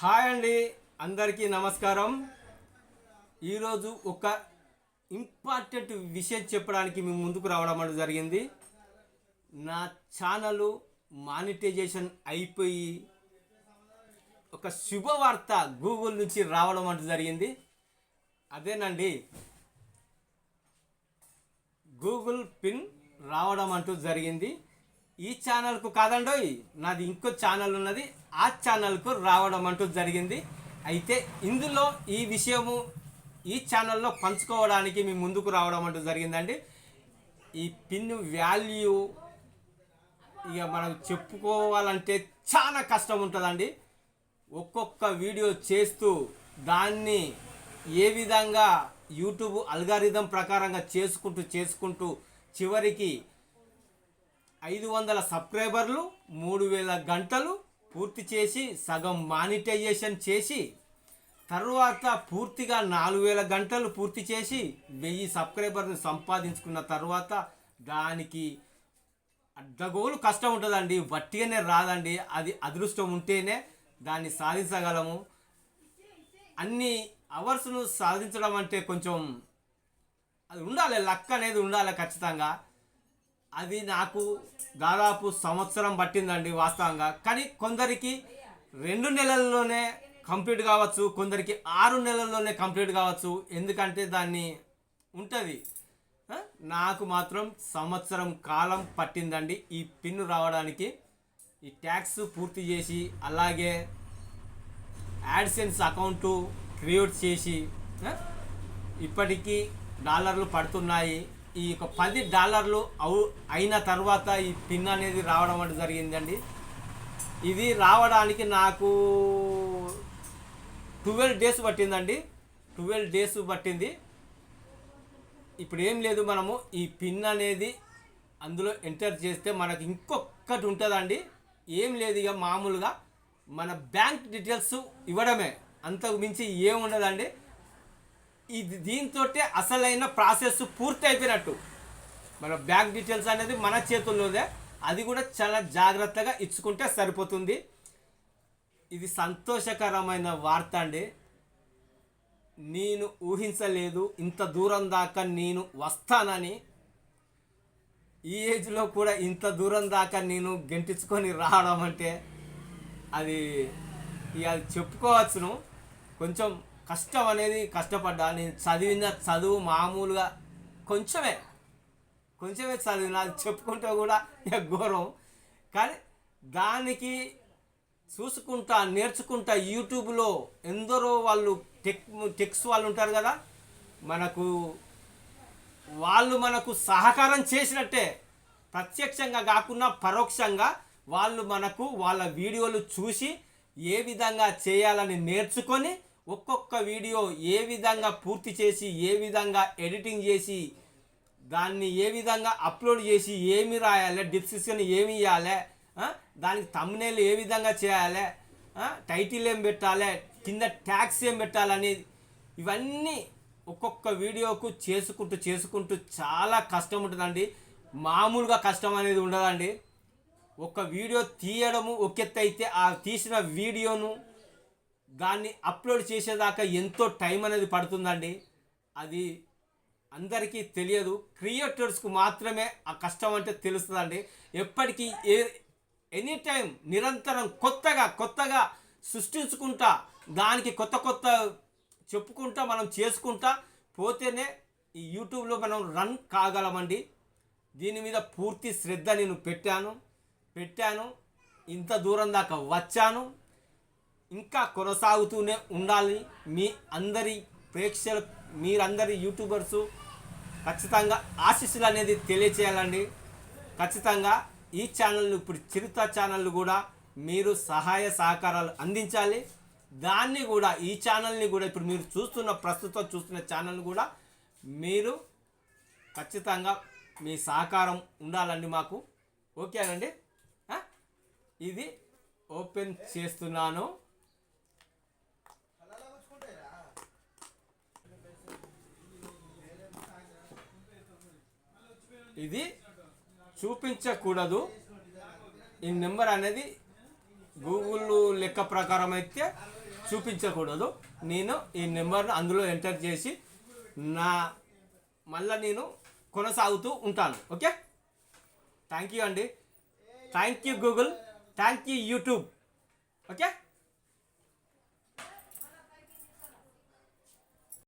Hi అండి అందరికీ నమస్కారం. ఈరోజు ఒక ఇంపార్టెంట్ విషయం చెప్పడానికి మేము ముందుకు రావడం అంటూ జరిగింది. నా ఛానల్ మానిటైజేషన్ అయిపోయి ఒక శుభవార్త గూగుల్ నుంచి రావడం అంటూ జరిగింది. అదేనండి గూగుల్ పిన్ రావడం అంటూ జరిగింది. ఈ ఛానల్కు కాదండోయ్ నాది ఇంకో ఛానల్ ఉన్నది. ఆ ఛానల్కు రావడం అంటూ జరిగింది. అయితే ఇందులో ఈ విషయము ఈ ఛానల్లో పంచుకోవడానికి మీ ముందుకు రావడం అంటూ జరిగిందండి. ఈ పిన్ వాల్యూ ఇక మనం చెప్పుకోవాలంటే చాలా కష్టం ఉంటుందండి. ఒక్కొక్క వీడియో చేస్తూ దాన్ని ఏ విధంగా యూట్యూబ్ అల్గారిథం ప్రకారంగా చేసుకుంటూ చేసుకుంటూ చివరికి ఐదు వందల సబ్స్క్రైబర్లు మూడు వేల గంటలు పూర్తి చేసి సగం మానిటైజేషన్ చేసి తర్వాత పూర్తిగా నాలుగు వేల గంటలు పూర్తి చేసి వెయ్యి సబ్స్క్రైబర్ని సంపాదించుకున్న తర్వాత దానికి అడ్డగోలు కష్టం ఉంటుందండి. వట్టిగానే రాదండి. అది అదృష్టం ఉంటేనే దాన్ని సాధించగలము. అన్ని అవర్స్ను సాధించడం అంటే కొంచెం అది ఉండాలి. లక్ అనేది ఉండాలి ఖచ్చితంగా. అది నాకు దాదాపు సంవత్సరం పట్టిందండి వాస్తవంగా. కానీ కొందరికి రెండు నెలల్లోనే కంప్లీట్ కావచ్చు కొందరికి ఆరు నెలల్లోనే కంప్లీట్ కావచ్చు. ఎందుకంటే దాన్ని ఉంటుంది. నాకు మాత్రం సంవత్సరం కాలం పట్టిందండి. ఈ పిన్ రావడానికి ఈ ట్యాక్స్ పూర్తి చేసి అలాగే యాడ్సెన్స్ అకౌంటు క్రియేట్ చేసి ఇప్పటికీ డాలర్లు పడుతున్నాయి. ఈ యొక్క పది డాలర్లు అవు అయిన తర్వాత ఈ పిన్ అనేది రావడం అంటే జరిగిందండి. ఇది రావడానికి నాకు ట్వెల్వ్ డేస్ పట్టిందండి. ట్వెల్వ్ డేస్ పట్టింది. ఇప్పుడు ఏం లేదు మనము ఈ పిన్ అనేది అందులో ఎంటర్ చేస్తే మనకు ఇంకొకటి ఉంటుందండి. ఏం లేదు ఇక మామూలుగా మన బ్యాంక్ డీటెయిల్స్ ఇవ్వడమే. అంతకు మించి ఏం ఉండదండి. ఇది దీంతో అసలైన ప్రాసెస్ పూర్తి అయిపోయినట్టు మన బ్యాంక్ డీటెయిల్స్ అనేది మన చేతుల్లోదే. అది కూడా చాలా జాగ్రత్తగా ఇచ్చుకుంటే సరిపోతుంది. ఇది సంతోషకరమైన వార్త అండి. నేను ఊహించలేదు ఇంత దూరం దాకా నేను వస్తానని. ఈ ఏజ్లో కూడా ఇంత దూరం దాకా నేను గెంటించుకొని రావడం అంటే అది ఇక అది చెప్పుకోవచ్చును. కొంచెం కష్టం అనేది కష్టపడ్డా నేను చదివిన చదువు మామూలుగా కొంచెమే. కొంచెమే చదివిన అది చెప్పుకుంటే కూడా ఇక ఘోరం. కానీ దానికి చూసుకుంటా నేర్చుకుంటా యూట్యూబ్లో ఎందరో వాళ్ళు టెక్ టెక్స్ వాళ్ళు ఉంటారు కదా మనకు వాళ్ళు మనకు సహకారం చేసినట్టే. ప్రత్యక్షంగా కాకుండా పరోక్షంగా వాళ్ళు మనకు వాళ్ళ వీడియోలు చూసి ఏ విధంగా చేయాలని నేర్చుకొని ఒక్కొక్క వీడియో ఏ విధంగా పూర్తి చేసి ఏ విధంగా ఎడిటింగ్ చేసి దాన్ని ఏ విధంగా అప్లోడ్ చేసి ఏమి రాయాలి డిస్క్రిప్షన్ ఏమి ఇవ్వాలి దానికి తమ్నేలు ఏ విధంగా చేయాలి టైటిల్ ఏం పెట్టాలి కింద ట్యాక్స్ ఏం పెట్టాలని ఇవన్నీ ఒక్కొక్క వీడియోకు చేసుకుంటూ చేసుకుంటూ చాలా కష్టం ఉంటుందండి. మామూలుగా కష్టం అనేది ఉండదండి. ఒక వీడియో తీయడము ఒక ఎత్తు అయితే ఆ తీసిన వీడియోను దాన్ని అప్లోడ్ చేసేదాకా ఎంతో టైం అనేది పడుతుందండి. అది అందరికీ తెలియదు. క్రియేటర్స్కు మాత్రమే ఆ కష్టం అంటే తెలుస్తుందండి. ఎప్పటికీ ఏ ఎనీ టైం నిరంతరం కొత్తగా కొత్తగా సృష్టించుకుంటా దానికి కొత్త కొత్త చెప్పుకుంటా మనం చేసుకుంటా పోతేనే ఈ యూట్యూబ్లో మనం రన్ కాగలమండి. దీని మీద పూర్తి శ్రద్ధ నేను పెట్టాను. పెట్టాను. ఇంత దూరం దాకా వచ్చాను. ఇంకా కొనసాగుతూనే ఉండాలి. మీ అందరి ప్రేక్షకులు మీరందరి యూట్యూబర్సు ఖచ్చితంగా ఆశీస్సులు అనేది తెలియచేయాలండి. ఖచ్చితంగా ఈ ఛానల్ ఇప్పుడు చిరుత ఛానల్ కూడా మీరు సహాయ సహకారాలు అందించాలి. దాన్ని కూడా ఈ ఛానల్ని కూడా ఇప్పుడు మీరు చూస్తున్న ప్రస్తుతం చూస్తున్న ఛానల్ కూడా మీరు ఖచ్చితంగా మీ సహకారం ఉండాలండి మాకు. ఓకేనండి ఇది ఓపెన్ చేస్తున్నాను. ఇది చూపించకూడదు. ఈ నెంబర్ అనేది గూగుల్ లెక్క ప్రకారం అయితే చూపించకూడదు. నేను ఈ నెంబర్ను అందులో ఎంటర్ చేసి నా మళ్ళీ నేను కొనసాగుతూ ఉంటాను. ఓకే? థ్యాంక్ యూ అండి. Thank you Google. Thank you YouTube. Okay?